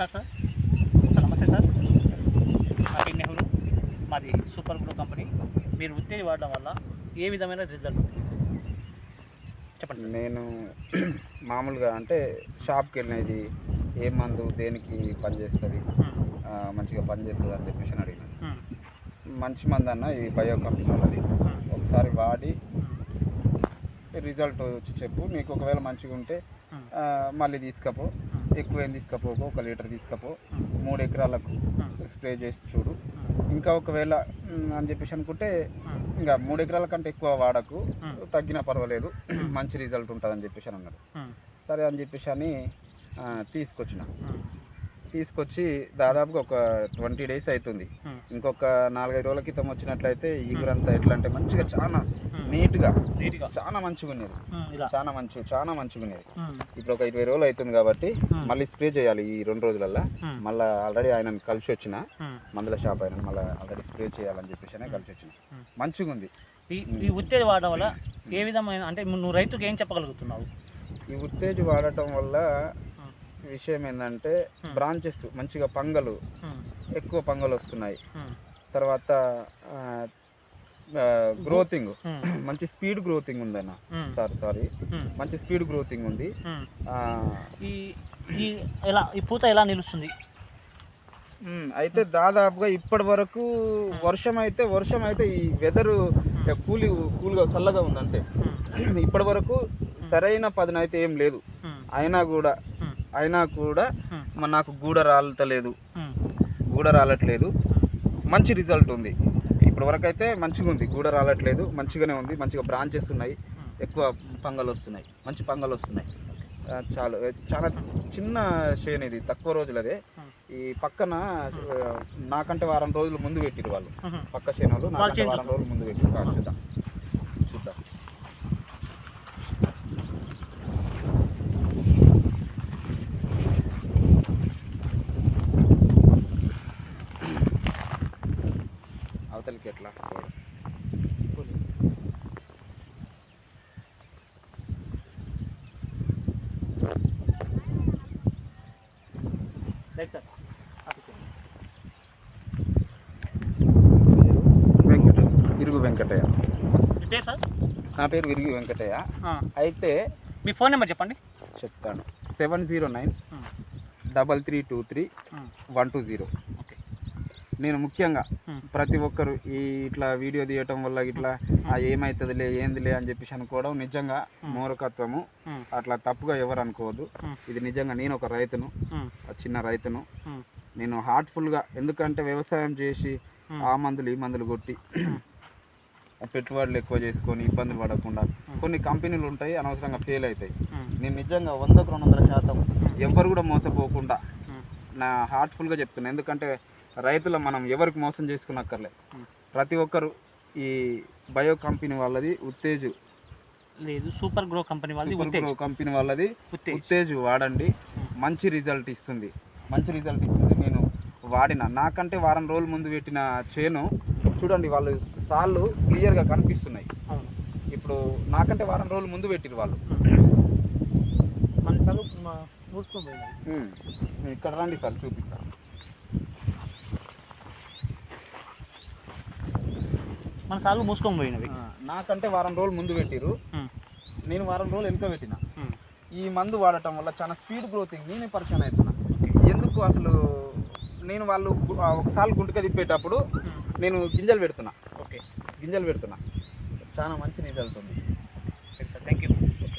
Start sir. Sir నమస్తే sir. నా పేరు నెహ్రూ. మాది సూపర్ గ్రో కంపెనీ. మీరు ఉత్తేజ వాడడం వల్ల ఏ విధమైన రిజల్ట్ చెప్పండి నేను మామూలుగా అంటే షాప్కి వెళ్ళినది ఏ మందు దేనికి పనిచేస్తుంది మంచిగా పనిచేస్తుంది అని చెప్పేసి అడిగిన. మంచి మందు అన్న ఈ బయో కంపెనీ మ్మ్. ఒకసారి వాడి. రిజల్ట్ వచ్చి చెప్పు నీకు ఒకవేళ మంచిగా ఉంటే మళ్ళీ తీసుకపో. ఎక్కువ ఏం తీసుకపోకు ఒక లీటర్ తీసుకపో. మూడు ఎకరాలకు. స్ప్రే చేసి చూడు. ఇంకా ఒకవేళ అని చెప్పేసి అనుకుంటే. ఇంకా మూడు ఎకరాల కంటే ఎక్కువ వాడకు. తగ్గినా పర్వాలేదు మంచి రిజల్ట్ ఉంటుంది అని చెప్పేసి అని అన్నాడు. సరే అని చెప్పేసి అని తీసుకొచ్చిన. తీసుకొచ్చి దాదాపుగా ఒక ట్వంటీ డేస్ అవుతుంది. ఇంకొక నాలుగైదు రోజుల క్రితం వచ్చినట్లయితే ఈగురంతా ఎట్లా అంటే మంచిగా చాలా. నీట్గా నీట్గా చాలా మంచిగా ఉన్నది చాలా మంచి చాలా మంచిగా ఉన్నది. ఇప్పుడు ఒక ఇరవై రోజులు అవుతుంది కాబట్టి. మళ్ళీ స్ప్రే చేయాలి ఈ రెండు రోజులల్లో. మళ్ళీ ఆల్రెడీ ఆయన కలిసి వచ్చిన. మందుల షాప్ ఆయన మళ్ళీ ఆల్రెడీ స్ప్రే చేయాలని చెప్పేసి కలిసి వచ్చిన. మంచిగా ఉంది ఈ ఈ ఉత్తేజ వాడడం వల్ల ఏ విధమైన అంటే నువ్వు రైతుకి ఏం చెప్పగలుగుతున్నావు ఈ ఉత్తేజ్ వాడటం వల్ల. విషయం ఏంటంటే. బ్రాంచెస్ మంచిగా పంగలు. ఎక్కువ పంగలు వస్తున్నాయి. తర్వాత గ్రోతింగ్ మ్మ్. మంచి స్పీడ్ గ్రోతింగ్ ఉందన్న. Sorry sorry. మంచి స్పీడ్ గ్రోతింగ్ ఉంది. ఆ, ఈ ఈ ఎలా ఈ పూత ఎలా నిలుస్తుంది మ్, అయితే దాదాపుగా ఇప్పటి వరకు వర్షం అయితే వర్షం అయితే ఈ వెదరు కూలి కూల్గా చల్లగా ఉంది అంతే. ఇప్పటి వరకు సరైన పదన అయితే ఏం లేదు. అయినా కూడా. అయినా కూడా నాకు గూడ రాలతలేదు మ్మ్. గూడ రాలట్లేదు మంచి రిజల్ట్ ఉంది ఇప్పటి వరకు అయితే మంచిగా ఉంది గూడ రాలట్లేదు. మంచిగానే ఉంది. మంచిగా బ్రాంచెస్ ఉన్నాయి. మ్మ్. ఎక్కువ పంగలు వస్తున్నాయి. మంచి పంగలు వస్తున్నాయి. చాలా. చాలా చిన్న చేను ఇది తక్కువ రోజులదే. మ్మ్. ఈ పక్కన ఆ, నాకంటే వారం రోజులు ముందు పెట్టిరు వాళ్ళు. పక్క చేనులు వాళ్ళ నాకంటే వారం రోజులు ముందు పెట్టిరు చూద్దాం. చూద్దాం అవతలికి ఎట్లా రైట్ సార్ వెంకట విరుగు వెంకటయ్య మీ పేరు సార్ నా పేరు విరుగు వెంకటయ్య. అయితే మీ ఫోన్ నెంబర్ చెప్పండి చెప్తాను seven zero nine. Double three two three. One two zero okay నేను ముఖ్యంగా. ప్రతి ఒక్కరు ఈ ఇట్లా వీడియో తీయటం వల్ల ఇట్లా ఆ ఏమవుతుందిలే ఏందిలే అని చెప్పేసి అనుకోవడం నిజంగా. మూర్ఖత్వము. అట్లా తప్పుగా ఎవరు అనుకోవద్దు. ఇది నిజంగా నేను ఒక రైతును చిన్న రైతును. నేను హార్ట్ఫుల్గా ఎందుకంటే వ్యవసాయం చేసి. ఆ మందులు ఈ మందులు కొట్టి పెట్టుబడులు ఎక్కువ చేసుకొని ఇబ్బందులు పడకుండా కొన్ని కంపెనీలు ఉంటాయి అనవసరంగా ఫెయిల్ అవుతాయి. నేను నిజంగా వందకు రెండు వందల శాతం ఎవ్వరు కూడా మోసపోకుండా. నా హార్ట్ఫుల్గా చెప్తున్నా ఎందుకంటే రైతుల మనం ఎవరికి మోసం చేసుకున్నక్కర్లే. ప్రతి ఒక్కరు ఈ బయో కంపెనీ వాళ్ళది ఉత్తేజ్. లేదు సూపర్ గ్రో కంపెనీ వాళ్ళది సూపర్ గ్రో కంపెనీ వాళ్ళది ఉత్తేజ్. వాడండి. మంచి రిజల్ట్ ఇస్తుంది. మంచి రిజల్ట్ ఇస్తుంది. నేను వాడిన. నాకంటే వారం రోజుల ముందు పెట్టిన చేను చూడండి వాళ్ళు సాళ్ళు క్లియర్గా కనిపిస్తున్నాయి. ఇప్పుడు నాకంటే వారం రోజుల ముందు పెట్టిరు వాళ్ళు. మన సార్ ఇక్కడ రండి సార్ చూపిస్తాను మన సార్లు మూసుకొని పోయినవి నాకంటే వారం రోజులు ముందు పెట్టిరు. నేను వారం రోజులు వెనుక పెట్టిన. ఈ మందు వాడటం వల్ల చాలా స్పీడ్ గ్రోతింగ్ నేనే పరిచయం అవుతున్నా. ఎందుకు అసలు నేను వాళ్ళు ఒకసారి గుంటక తిప్పేటప్పుడు. నేను గింజలు పెడుతున్నా. ఓకే. గింజలు పెడుతున్నా. చాలా మంచి రిజల్ట్ ఉంది. Sir thank you